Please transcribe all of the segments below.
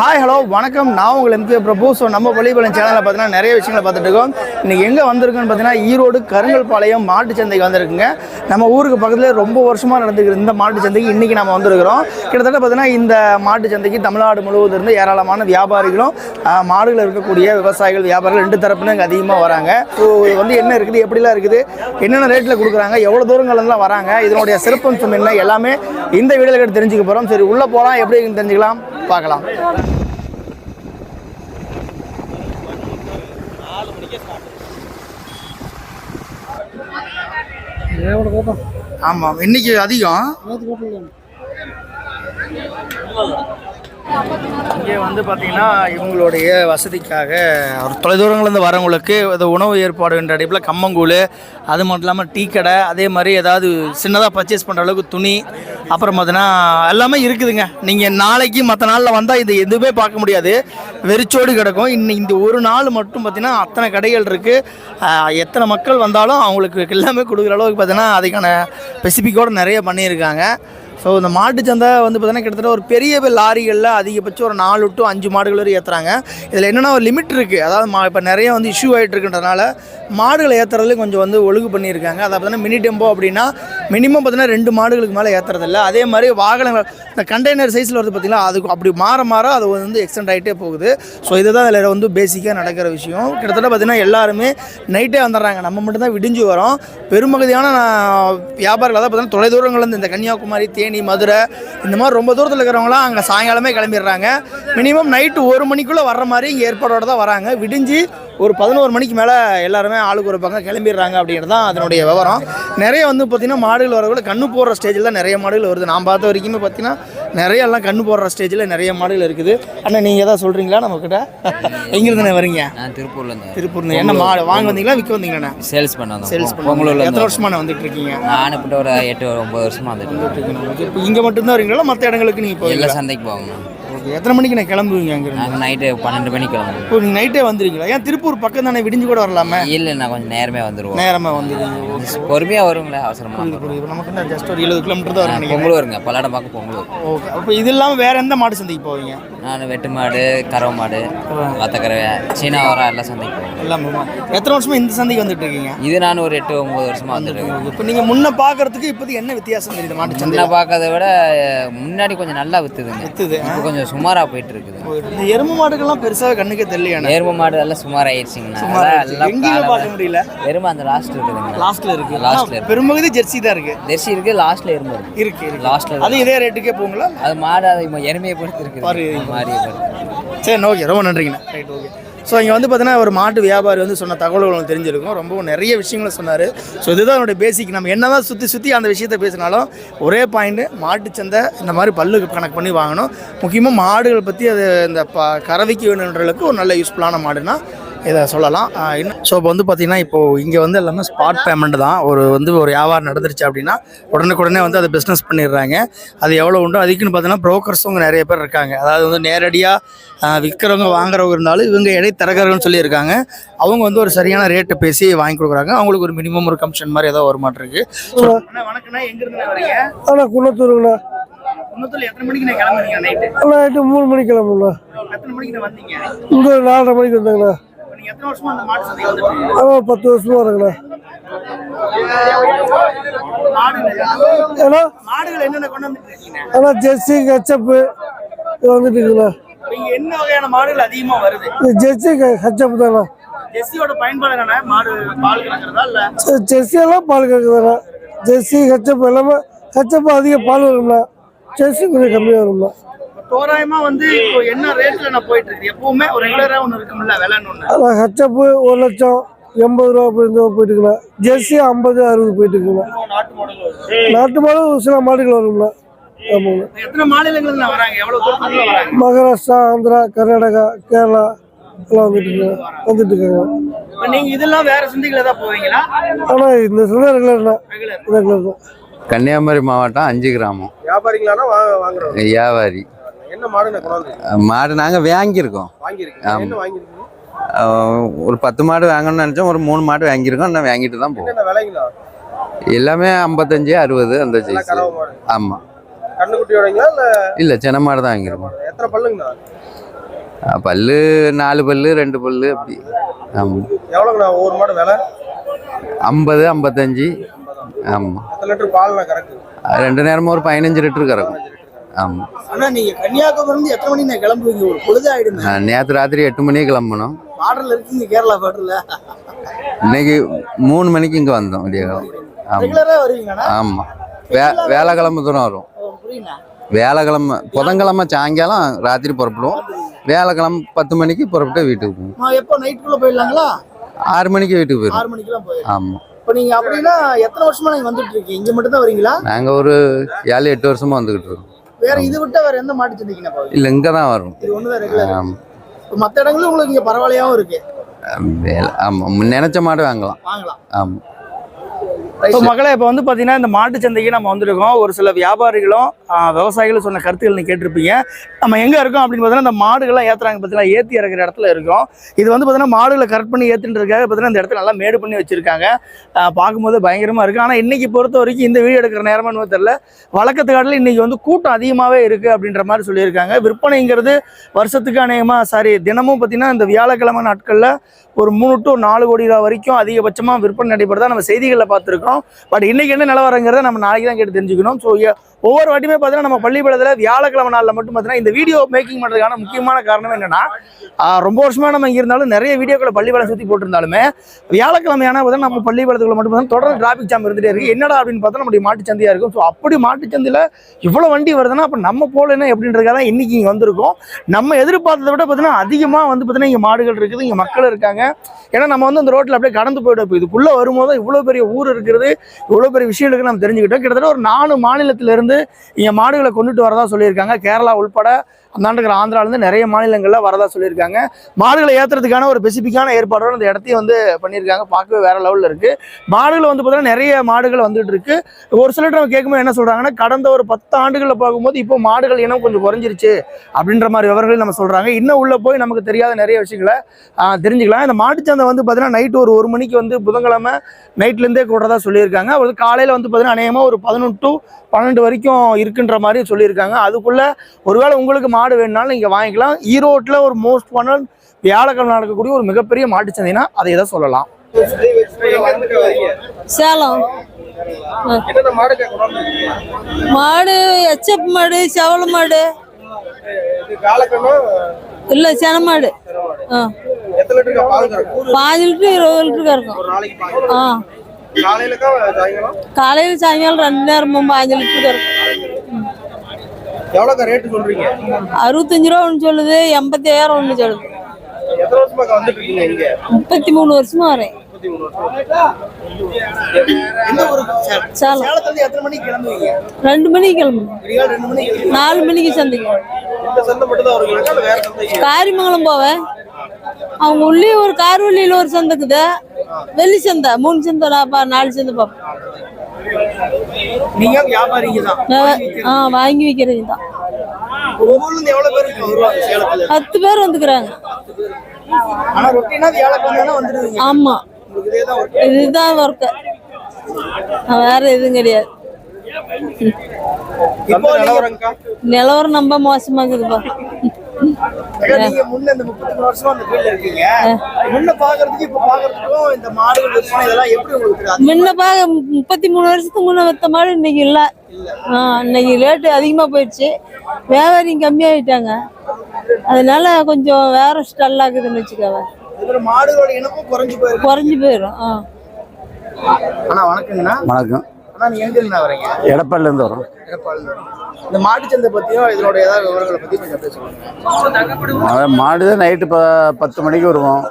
Hi hello வணக்கம். நான் உங்கள் எம்பி பிரபு. ஸோ நம்ம பள்ளிப்பாளையம் சேனலில் பார்த்தீங்கன்னா நிறைய விஷயங்களை பார்த்துட்டு இருக்கோம். இன்றைக்கி எங்கே வந்திருக்குன்னு பார்த்தீங்கன்னா ஈரோடு கருங்கல்பாளையம் மாட்டு சந்தைக்கு வந்திருக்குங்க. நம்ம ஊருக்கு பக்கத்தில் ரொம்ப வருஷமாக நடந்துக்கிற இந்த மாட்டு சந்தைக்கு இன்றைக்கி நம்ம வந்திருக்கிறோம். கிட்டத்தட்ட பார்த்தீங்கன்னா இந்த மாட்டு சந்தைக்கு தமிழ்நாடு முழுவதும் இருந்து ஏராளமான வியாபாரிகளும் மாடுகள் இருக்கக்கூடிய விவசாயிகள் வியாபாரிகள் ரெண்டு தரப்புலையும் இங்கே அதிகமாக வராங்க. ஸோ இது வந்து என்ன இருக்குது எப்படிலாம் இருக்குது என்னென்ன ரேட்டில் கொடுக்குறாங்க எவ்வளோ தூரங்கள்லாம் வராங்க இதனுடைய சிறப்பம்சம் என்ன எல்லாமே இந்த வீடியோவில் தெரிஞ்சுக்க போகிறோம் சரி உள்ளே போகலாம் எப்படி தெரிஞ்சுக்கலாம். பார்க்கலாம். ஆமாம் இன்னைக்கு அதிகம். இங்கே வந்து பார்த்தீங்கன்னா இவங்களுடைய வசதிக்காக ஒரு தொலைதூரங்கள்லேருந்து வரவங்களுக்கு இந்த உணவு ஏற்பாடு என்ற அடிப்பில் கம்மங்கூழ் அது மட்டும் இல்லாமல் டீ கடை அதே மாதிரி ஏதாவது சின்னதாக பர்ச்சேஸ் பண்ணுற அளவுக்கு துணி அப்புறம் பார்த்தீங்கன்னா எல்லாமே இருக்குதுங்க. நீங்கள் நாளைக்கு மற்ற நாளில் வந்தால் இது எதுவுமே பார்க்க முடியாது. வெறிச்சோடு கிடக்கும். இன்னும் இந்த ஒரு நாள் மட்டும் பார்த்தீங்கன்னா அத்தனை கடைகள் இருக்குது எத்தனை மக்கள் வந்தாலும் அவங்களுக்கு எல்லாமே கொடுக்குற அளவுக்கு பார்த்தீங்கன்னா அதுக்கான ஸ்பெசிஃபிக்கோடு நிறைய பண்ணியிருக்காங்க. ஸோ இந்த மாட்டு சந்தை வந்து பார்த்தீங்கன்னா கிட்டத்தட்ட ஒரு பெரிய லாரிகளில் அதிகபட்சம் ஒரு நாலு டு அஞ்சு மாடுகள் வரை ஏற்றுறாங்க இதில் என்னென்னா ஒரு லிமிட் இருக்குது அதாவது மா இப்போ நிறைய வந்து இஷ்யூ ஆகிட்டு இருக்குன்றதுனால மாடுகளை ஏற்றுறதுல கொஞ்சம் வந்து ஒழுங்கு பண்ணியிருக்காங்க. அதை பார்த்தீங்கன்னா மினி டெம்போ அப்படின்னா மினிமம் பார்த்தீங்கன்னா ரெண்டு மாடுகளுக்கு மேலே ஏற்றுறதில்ல அதே மாதிரி வாகனங்கள் இந்த கண்டெய்னர் சைஸில் வந்து பார்த்திங்கன்னா அதுக்கு அப்படி மாற மாற அது வந்து எக்ஸ்டெண்ட் ஆகிட்டே போகுது. ஸோ இதுதான் அதில் வந்து பேசிக்காக நடக்கிற விஷயம். கிட்டத்தட்ட பார்த்தீங்கன்னா எல்லாருமே நைட்டே வந்துடுறாங்க. நம்ம மட்டும்தான் விடிஞ்சு வரோம். பெரும்பகுதியான நான் வியாபாரிகள் தான் பார்த்தீங்கன்னா தொலைதூரங்கள்லேருந்து இந்த கன்னியாகுமரி தேனி மதுரை இந்த மாதிரி ரொம்ப தூரத்தில் இருக்கிறவங்களாம் அங்கே சாயங்காலமே கிளம்பிடுறாங்க. மினிமம் நைட்டு ஒரு மணிக்குள்ளே வர்ற மாதிரி இங்கே ஏற்பாடோட தான் வராங்க. விடிஞ்சு ஒரு பதினோரு மணிக்கு மேலே எல்லாருமே ஆளுக்கு ஒரு பக்கம் கிளம்பிடுறாங்க அப்படிங்கிறது தான் அதனுடைய விவரம். நிறைய வந்து பார்த்திங்கன்னா மாடுகள் வரக்கூட கண்ணு போடுற ஸ்டேஜில் தான் நிறைய மாடுகள் வருது. நான் பார்த்த வரைக்குமே பார்த்தீங்கன்னா நிறைய எல்லாம் கண்ணு போடுற ஸ்டேஜில் நிறைய மாடுகள் இருக்குது. அண்ணா நீங்கள் எதாவது சொல்கிறீங்களா நம்மக்கிட்ட எங்கேருந்து வரீங்க? நான் திருப்பூர்லேருந்து. திருப்பூர் என்ன மாடு வாங்க வந்தீங்களா? விற்க வந்தீங்களாண்ணா? சேல்ஸ் பண்ண சேல்ஸ் பொங்கலூர்ல எத்தனை இருந்து வருஷமா நான் வந்துட்டு இருக்கீங்க? நான் இப்ப ஒரு எட்டு ஒன்பது வருஷமா வந்துட்டு இருக்கேன். இப்போ இங்கே மட்டும்தான் வரீங்களா? மற்ற இடங்களுக்கு நீங்கள் போவீங்களா? சந்தைக்கு போகணும் ஓகே. எத்தனை மணிக்கு நான் கிளம்புவீங்க அங்கேருந்து? நாங்கள் நைட்டு பன்னெண்டு மணிக்கு கிளம்புவோம். நீங்கள் நைட்டே வந்துருக்கீங்களா? ஏன் திருப்பூர் பக்கம் தானே விடிஞ்சு கூட வரலாமே? இல்லை நான் கொஞ்சம் நேரமே வந்துடுவோம் நேரமாக வந்துருக்கீங்க பொறுமையாக வருங்களே அவசரமா புரியுது புரியுது. நமக்கு என்ன ஜஸ்ட் ஒரு எழுபது கிலோமீட்டர் தான் வரும் நினைக்கிறேன். பொங்கலூருங்க பல்லடம் பார்க்க பொங்கலூர். ஓகே. அப்போ இது இல்லாமல் வேற எந்த மாடு சந்தைக்கு போவீங்க? நான் வெட்டு மாடு கறவை மாடு வத்தக்கறவை சீனா வர எல்லா சந்தைக்கு போவேன் எல்லாமே எத்தனை வருஷமா இந்த சந்தைக்கு வந்துட்டு இருக்கீங்க? இது நான் ஒரு எட்டு ஒன்பது வருஷமா வந்துட்டு இருக்கேன். இப்போ நீங்கள் முன்ன பார்க்கறதுக்கு இப்போதைக்கு என்ன வித்தியாசம் தெரியுது மாட்டு சந்தையில்? பார்க்கறத விட முன்னாடி கொஞ்சம் நல்லா வித்துதுங்க. வித்துது. இப்போ கொஞ்சம் சுமாரா போயிட்டு இருக்குது இந்த எருமை மாடுகள்லாம் பெருசாக கண்ணுக்கே தெரியலையாண்ணே? நேர்ம மாடு எல்லாம் சுமார் ஆயிடுச்சுங்கண்ணா. எல்லாம் பார்க்க முடியல. எருமை அந்த லாஸ்ட் இருக்குதுங்க லாஸ்ட்ல இருக்கு. லாஸ்ட்ல பெரும்பகுதி ஜெர்சி தான் இருக்கு. ஜெர்சி இருக்கு லாஸ்ட்ல எருமை இருக்கு. இருக்கு இருக்கு. லாஸ்ட்ல அது இதே ரேட்டுக்கே போங்களா அது மாடு அது எருமையை பொறுத்து இருக்குது பாரு. மாறியை பொறுத்து. சரி ஓகே ரொம்ப நன்றிங்கண்ணா. ரைட் ஓகே ஸோ இங்கே வந்து பார்த்தீங்கன்னா ஒரு மாட்டு வியாபாரி வந்து சொன்ன தகவல்கள் தெரிஞ்சிருக்கும். ரொம்ப நிறைய விஷயங்களை சொன்னார். ஸோ இதுதான் அவனுடைய பேசிக் நம்ம என்ன தான் சுற்றி சுற்றி அந்த விஷயத்தை பேசினாலும் ஒரே பாயிண்ட்டு மாட்டுச்சந்தை இந்த மாதிரி பல்லு கணக்கு பண்ணி வாங்கணும். முக்கியமாக மாடுகள் பற்றி அது இந்த ப கறவைக்கு வேணுன்றதுக்கு ஒரு நல்ல யூஸ்ஃபுல்லான மாடுனா இதை சொல்லலாம். இன்னும் ஸோ இப்போ வந்து பார்த்தீங்கன்னா இப்போது இங்கே வந்து எல்லாமே ஸ்பாட் பேமெண்ட் தான். ஒரு வந்து ஒரு வியாபாரம் நடந்துருச்சு அப்படின்னா உடனுக்குடனே வந்து அதை பிஸ்னஸ் பண்ணிடுறாங்க. அது எவ்வளோ உண்டோ அதுக்குன்னு பார்த்தீங்கன்னா ப்ரோக்கர்ஸும் நிறைய பேர் இருக்காங்க. அதாவது வந்து நேரடியாக விற்கிறவங்க வாங்குறவங்க இருந்தாலும் இவங்க இடைத்தரகர்கள்னு சொல்லியிருக்காங்க. அவங்க வந்து ஒரு சரியான ரேட்டை பேசி வாங்கி கொடுக்குறாங்க. அவங்களுக்கு ஒரு மினிமம் ஒரு கமிஷன் மாதிரி ஏதோ ஒரு மாட்டிருக்கு வணக்கண்ணா எங்கேருந்து வரீங்க? நான் கிளம்புறீங்க நைட்டு மூணு மணிக்கு கிளம்புங்கண்ணா எத்தனை மணிக்கு நான் வந்தீங்க? இங்கே நாலரை மணிக்கு வந்தாங்கண்ணா. பத்து வருஷமா மாடுகள். ஏன்னா ஜெர்சி கச்சப்பு இது வந்துட்டு இருக்குண்ணா. என்ன வகையான மாடுகள் அதிகமா வருது? ஜெர்சி கச்சப்பு தானே ஜெஸ்ஸியோட பயன்பாடு என்னன்னா மாடு பால் கறக்கிறதா இல்ல? ஜெர்சி எல்லாம் பால் கறக்குதுண்ணா. ஜெர்சி கச்சப்பு எல்லாமே கச்சப்பு அதிக பால் வரும்ண்ணா. ஜெர்சி கொஞ்சம் கம்மியாக வரும்ண்ணா. தோராயமா வந்து இப்போ என்ன ரேட்ல நான் போயிட்டு இருக்கு எப்பவுமே ஒரு ரெகுலரா ஒன்று இருக்கும்ல விலைன்னு ஒன்று அண்ணா கச்சப்பு ஒரு லட்சம் எண்பது ரூபா போயிட்டு இருக்குண்ணா ஜெர்சி ஐம்பது அறுபது போயிட்டு இருக்குண்ணா நாட்டு மாடுகள் வருது நாட்டு மாடு ஒரு சில மாடுகள் வராங்க? மகாராஷ்டிரா ஆந்திரா கர்நாடகா கேரளா எல்லாம் வந்துட்டு இருக்காங்க வந்துட்டு இருக்காங்க இப்ப நீங்க இதெல்லாம் வேற சந்தைகளை தான் போவீங்களா? ஆனால் இந்த சந்தை ரெகுலர் தான். கன்னியாகுமரி மாவட்டம் அஞ்சு கிராமம். வாங்குறோம் வியாபாரி. என்ன மாடு மாடு நாங்கள் வாங்கியிருக்கோம். ஒரு பத்து மாடு வாங்கணும்னு நினச்சோம் ஒரு மூணு மாடு வாங்கியிருக்கோம் இன்னும் வாங்கிட்டு தான் போவோம். எல்லாமே ஐம்பத்தஞ்சு அறுபது அந்த சைஸ் ஆமாம் இல்ல? சின்ன மாடு தான் வாங்கியிருக்கோம். பல்லு நாலு பல்லு ரெண்டு பல்லு அப்படி. ஆமாம் எவ்வளோங்கண்ணா ஒவ்வொரு மாடு விலை? ஐம்பது ஐம்பத்தஞ்சு. ஆமாம் ரெண்டு நேரமும் ஒரு பதினஞ்சு லிட்டர் கறக்கும். ஆமாம் கன்னியாகுமரி எத்தனை மணி நான் கிளம்புவீங்க? ஒரு பொழுது ஆயிடுங்க நேற்று ராத்திரி எட்டு மணிக்கு கிளம்பணும். பார்டர்ல இருக்கீங்க கேரளா பார்டர்ல இன்னைக்கு மூணு மணிக்கு இங்கே வந்தோம் விடிய ஆமாம் வே வேலைக்கிழமை தூரம் வரும். வேலைக்கிழமை புதன்கிழமை சாயங்காலம் ராத்திரி புறப்படுவோம். வேலைக்கிழமை பத்து மணிக்கு புறப்பட்டு வீட்டுக்கு போவோம். எப்போ நைட்டுக்குள்ள போயிடலாங்களா? ஆறு மணிக்கு வீட்டுக்கு போயிடுவோம். ஆறு மணிக்கெல்லாம் ஆமாம் இப்போ நீங்க அப்படின்னா எத்தனை வருஷமா நீங்க வந்துட்டு இருக்கீங்க? இங்க மட்டும் தான் வரீங்களா? நாங்கள் ஒரு ஏழு எட்டு வருஷமா வந்துக்கிட்டு இருக்கோம். வேற இது விட்டா வேற எந்த மாட்டு சந்தைக்குண்ணா இல்லை இங்கே தான் வரும். இது ஒண்ணுதான் ரெகுலர் மற்ற இடங்களும் உங்களுக்கு இங்க பரவாயில்லையாவும் இருக்கு. வேலை ஆமாம் நினச்ச மாடு வாங்கலாம். வாங்கலாம். ஆமாம் இப்போ மகளே இப்போ வந்து பார்த்தீங்கன்னா இந்த மாட்டு சந்தைக்கு நம்ம வந்திருக்கோம். ஒரு சில வியாபாரிகளும் விவசாயிகளும் சொன்ன கருத்துக்கள் நீ கேட்டிருப்பீங்க. நம்ம எங்கே இருக்கோம் அப்படின்னு பார்த்தீங்கன்னா இந்த மாடுகள்லாம் ஏற்றுறாங்க பார்த்தீங்கன்னா ஏற்றி இறக்குற இடத்துல இருக்கோம். இது வந்து பார்த்தீங்கன்னா மாடுகளை கரெக்ட் பண்ணி ஏற்றுன்றதுக்காக பார்த்தீங்கன்னா இந்த இடத்துல நல்லா மேடு பண்ணி வச்சிருக்காங்க. பார்க்கும்போது பயங்கரமாக இருக்குது ஆனால் இன்னைக்கு பொறுத்த வரைக்கும் இந்த வீடியோ எடுக்கிற நேரமானு தெரியல. வழக்கத்து காட்டில் இன்றைக்கி வந்து கூட்டம் அதிகமாகவே இருக்குது அப்படின்ற மாதிரி சொல்லியிருக்காங்க. விற்பனைங்கிறது வருஷத்துக்கு அநேகமாக சாரி தினமும் பார்த்தீங்கன்னா இந்த வியாழக்கிழமை நாட்களில் ஒரு மூணு டு நாலு கோடி ரூபா வரைக்கும் அதிகபட்சமாக விற்பனை நடைபெறதா நம்ம செய்திகளில் பார்த்துருக்கோம். பட் இன்னைக்கு என்ன நிலவரங்கிறத நம்ம நாளைக்கு தான் கேட்டு தெரிஞ்சுக்கணும். ஸோ ஒவ்வொரு வாட்டியுமே பார்த்தீங்கன்னா நம்ம பள்ளிப்படத்தில் வியாழக்கிழமை நாளில் மட்டும் பார்த்தீங்கன்னா இந்த வீடியோ மேக்கிங் பண்ணுறதுக்கான முக்கியமான காரணம் என்னன்னா ரொம்ப வருஷமாக நம்ம இங்கே இருந்தாலும் நிறைய வீடியோக்களை பள்ளிப்பாளம் சுற்றி போட்டிருந்தாலுமே வியாழக்கிழமையான பார்த்தா நம்ம பள்ளிப்பாளையத்துக்குள்ள மட்டும் தொடர்ந்து டிராஃபிக் ஜாம் இருந்துகிட்டே இருக்கு. என்னடா அப்படின்னு பார்த்தா நம்முடைய மாட்டுச்சந்தையாக இருக்கும். ஸோ அப்படி மாட்டுச்சந்தையில் இவ்வளோ வண்டி வருதுன்னா அப்போ நம்ம போகலன்னா எப்படின்றதுக்காக தான் இன்னைக்கு இங்கே வந்திருக்கோம். நம்ம எதிர்பார்த்ததை விட பார்த்தீங்கன்னா அதிகமாக வந்து பார்த்தீங்கன்னா இங்கே மாடுகள் இருக்குது இங்கே மக்கள் இருக்காங்க. ஏன்னா நம்ம வந்து அந்த ரோட்டில் அப்படியே கடந்து போயிட்டு இப்போ இதுக்குள்ளே வரும்போது இவ்வளோ பெரிய ஊர் இருக்கிறது இவ்வளோ பெரிய விஷயம் இருக்குன்னு நம்ம தெரிஞ்சுக்கிட்டோம். கிட்டத்தட்ட ஒரு நாலு மாநிலத்திலிருந்து இங்கே மாடுகளை கொண்டுட்டு வரதா சொல்லியிருக்காங்க. கேரளா உள்பட அந்தாண்டுக்கிற ஆந்திராவிலேருந்து ஆந்திராலேருந்து நிறைய மாநிலங்களில் வரதா சொல்லியிருக்காங்க. மாடுகளை ஏற்றுறதுக்கான ஒரு ஸ்பெசிஃபிக்கான ஏற்பாடோடு அந்த இடத்தையும் வந்து பண்ணியிருக்காங்க. பார்க்கவே வேறு லெவலில் இருக்குது மாடுகள் வந்து பார்த்தீங்கன்னா நிறைய மாடுகள் வந்துட்டு இருக்கு. ஒரு சிலர் நம்ம கேட்கும்போது என்ன சொல்கிறாங்கன்னா கடந்த ஒரு பத்து ஆண்டுகளில் பார்க்கும்போது இப்போ மாடுகள் இனம் கொஞ்சம் குறைஞ்சிருச்சு அப்படின்ற மாதிரி விவரங்களையும் நம்ம சொல்கிறாங்க இன்னும் உள்ளே போய் நமக்கு தெரியாத நிறைய விஷயங்களை தெரிஞ்சுக்கலாம். இந்த மாட்டுச்சந்தை வந்து பார்த்தீங்கன்னா நைட் ஒரு ஒரு மணிக்கு வந்து புதன்கிழமை நைட்லேருந்தே கூடுறதா சொல்லியிருக்காங்க. அது காலையில் வந்து பார்த்தீங்கன்னா அநேகமாக ஒரு பதினொன்று டு பன்னெண்டு வரைக்கும் இருக்குன்ற மாதிரி சொல்லியிருக்காங்க. அதுக்குள்ளே ஒருவேளை உங்களுக்கு மாடு வேணுனாலும் நீங்கள் வாங்கிக்கலாம். ஈரோட்டில் ஒரு மோஸ்ட் பண்ண வியாழக்கிழமை நடக்கக்கூடிய ஒரு மிகப்பெரிய மாட்டுச் சந்தைனா அதை தான் சொல்லலாம். சேலம். மாடு எச்சப் மாடு செவல மாடு. இல்லை சென மாடு. பாஞ்சு லிட்டரு இருபது லிட்டருக்கு இருக்கும் ஒரு நாளைக்கு பால் ஆ. காலையில் சாயங்காலம் ரெண்டு நேரமும் பாஞ்சு லிட்டருக்கு இருக்கும் எவ்வளோக்கா ரேட்டு சொல்றீங்க? அறுபத்தஞ்சு ரூபா ஒன்று சொல்லுது. எண்பத்தி ஐயாயிரம் ஒன்று சொல்லுது எத்தனை வருஷமாக்கா வந்துட்டு இருக்கீங்க இங்க முப்பத்தி மூணு வருஷமா வரேன் ரெண்டு மணிக்கு மணிக்கு நாலு மணிக்கு சந்தைக்கு இந்த சந்தை மட்டும் தான் வருவீங்களா இல்ல வேற சந்தைக்கு காரிமங்கலம் போவேன். அவங்க உள்ளே ஒரு கார்வழியில் ஒரு சந்தை இருக்குது வெள்ளி சந்தை மூணு சந்தை நாலு சந்தை பார்ப்பேன். நீங்க வியாபாரிங்க தான். ஆ வாங்கி வைக்கிறது தான். பத்து பேர் வந்துக்கிறாங்க. ஆமா. இதுதான் ஒர்க்கு வேற எதுவும் கிடையாது. நிலவரம் ரொம்ப மோசமா இருக்குதுப்பா ஏன்னா நீங்க முன்ன இந்த முப்பத்தி மூணு வருஷமா அந்த ஃபீல்ட்ல இருக்கீங்க. முன்ன பாக்குறதுக்கு இப்ப பாக்குறதுக்கும் இந்த மாடுகள் விற்பனை இதெல்லாம் எப்படி உங்களுக்கு தெரியும் முன்ன பாக்க முப்பத்தி மூணு வருஷத்துக்கு முன்ன வித்த மாதிரி இன்னைக்கு இல்ல. ஆ, இன்னைக்கு ரேட்டு அதிகமா போயிடுச்சு. வியாபாரியும் கம்மியாயிட்டாங்க. அதனால கொஞ்சம் வேற ஸ்டல்லா இருக்குதுன்னு வச்சுக்கோங்க. மாடுகளோட இனமும் குறைஞ்சு போயிருக்கு. குறைஞ்சு போயிடும் ஆ. ஆனா வணக்கங்கண்ணா. வணக்கம். நீங்க எங்க இருந்து வரீங்க? எடப்பாடிலேருந்து வரோம். எடப்பாடில இருந்து. இந்த மாட்டுச்சந்தை பத்தியும் இதனோட ஏதாவது விவரங்களை பத்தி கொஞ்சம் அப்படியே சொல்லுங்க அவன் மாடு தான் நைட்டு ப பத்து மணிக்கு வருவோம்.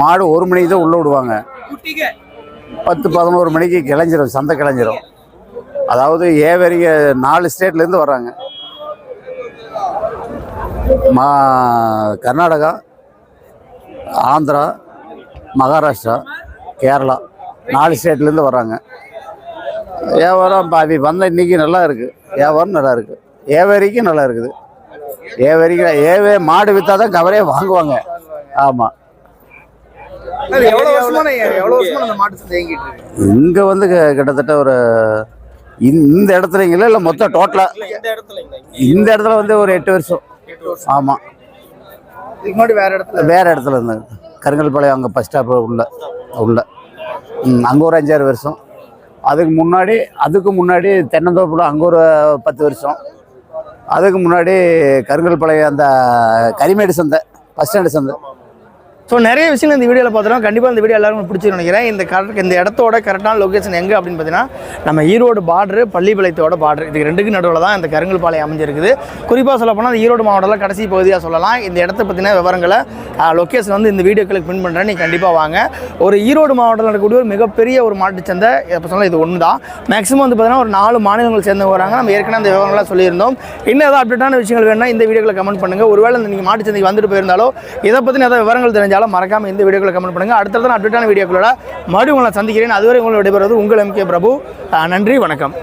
மாடு ஒரு மணிக்கு தான் உள்ளே விடுவாங்க. பத்து பதினோரு மணிக்கு கிளஞ்சிரும் சந்தை கிளஞ்சிரும். அதாவது ஏவரிக நாலு ஸ்டேட்லேருந்து வர்றாங்க. மா கர்நாடகா ஆந்திரா மகாராஷ்டிரா கேரளா நாலு ஸ்டேட்லேருந்து வர்றாங்க. வியாபாரம் பாதி வந்த இன்னைக்கு நல்லா இருக்குது வியாபாரம் நல்லா இருக்குது ஏவரிக்கும் நல்லா இருக்குது. ஏவரிக்கு ஏவே மாடு விற்றா தான் கவரே வாங்குவாங்க. ஆமாம் இங்கே வந்து கிட்டத்தட்ட ஒரு இந்த- இடத்துலங்களா இல்லை மொத்தம் இங்க? இந்த இடத்துல வந்து ஒரு எட்டு வருஷம். முன்னாடி வேற இடத்துல? வேற இடத்துல இருந்தாங்க கருங்கல்பாளையம் அங்கே பஸ் ஸ்டாப் உள்ள உள்ள. அங்கே ஒரு அஞ்சாறு வருஷம். அதுக்கு முன்னாடி அதுக்கு முன்னாடி தென்னந்தோப்பில் அங்கே ஒரு பத்து வருஷம். அதுக்கு முன்னாடி கருங்கல்பாளையம் அந்த கரிமேடு சந்தை பஸ் ஸ்டாண்டு சந்தை. ஸோ நிறைய விஷயங்கள் இந்த வீடியோவில் பார்த்துறோம் கண்டிப்பாக இந்த வீடியோ எல்லாருக்கும் பிடிச்சிருந்து நினைக்கிறேன். இந்த கரெக்ட் இந்த இடத்தோட கரெக்டான லொக்கேஷன் எங்கே அப்படின்னு பார்த்தீங்கன்னா நம்ம ஈரோடு பார்டரு பள்ளிப்பாளையத்தோட பார்டர் இதுக்கு ரெண்டுக்கு நடுவில் தான் இந்த கருங்கல்பாளையம் அமைஞ்சிருக்குது. குறிப்பாக சொல்ல போனால் ஈரோடு மாவட்டத்தில் கடைசி பகுதியாக சொல்லலாம். இந்த இடத்த பற்றின விவரங்களை லொக்கேஷன் வந்து இந்த வீடியோக்களுக்கு பின் பண்ணுறேன் நீ கண்டிப்பாக வாங்க. ஒரு ஈரோடு மாவட்டத்தில் இருக்கக்கூடிய ஒரு மிகப்பெரிய ஒரு மாட்டுச் சந்தை எப்போ சொன்னால் இது ஒன்று தான் மேக்ஸிமம் வந்து பார்த்தீங்கன்னா ஒரு நாலு மாநிலங்கள் சேர்ந்து வராங்க நம்ம ஏற்கனவே அந்த விவரங்களாக சொல்லியிருந்தோம். இன்னும் ஏதாவது அப்டேட்டான விஷயங்கள் வேணும்னா இந்த வீடியோக்களை கமெண்ட் பண்ணுங்கள் ஒருவேளை இந்த நீங்கள் மாட்டுச்சந்தைக்கு வந்துட்டு போயிருந்தாலோ இதை பற்றின ஏதாவது விவரங்கள் தெரிஞ்சாலும் மறக்காம இந்த வீடியோக்களை கமெண்ட் பண்ணுங்கள் அடுத்தடுத்த அப்டேட்டான வீடியோக்களோட மறுபடியும் உங்களை சந்திக்கிறேன். அதுவரை உங்களை விடைபெறுவது உங்கள் எம்கே பிரபு. நன்றி வணக்கம்.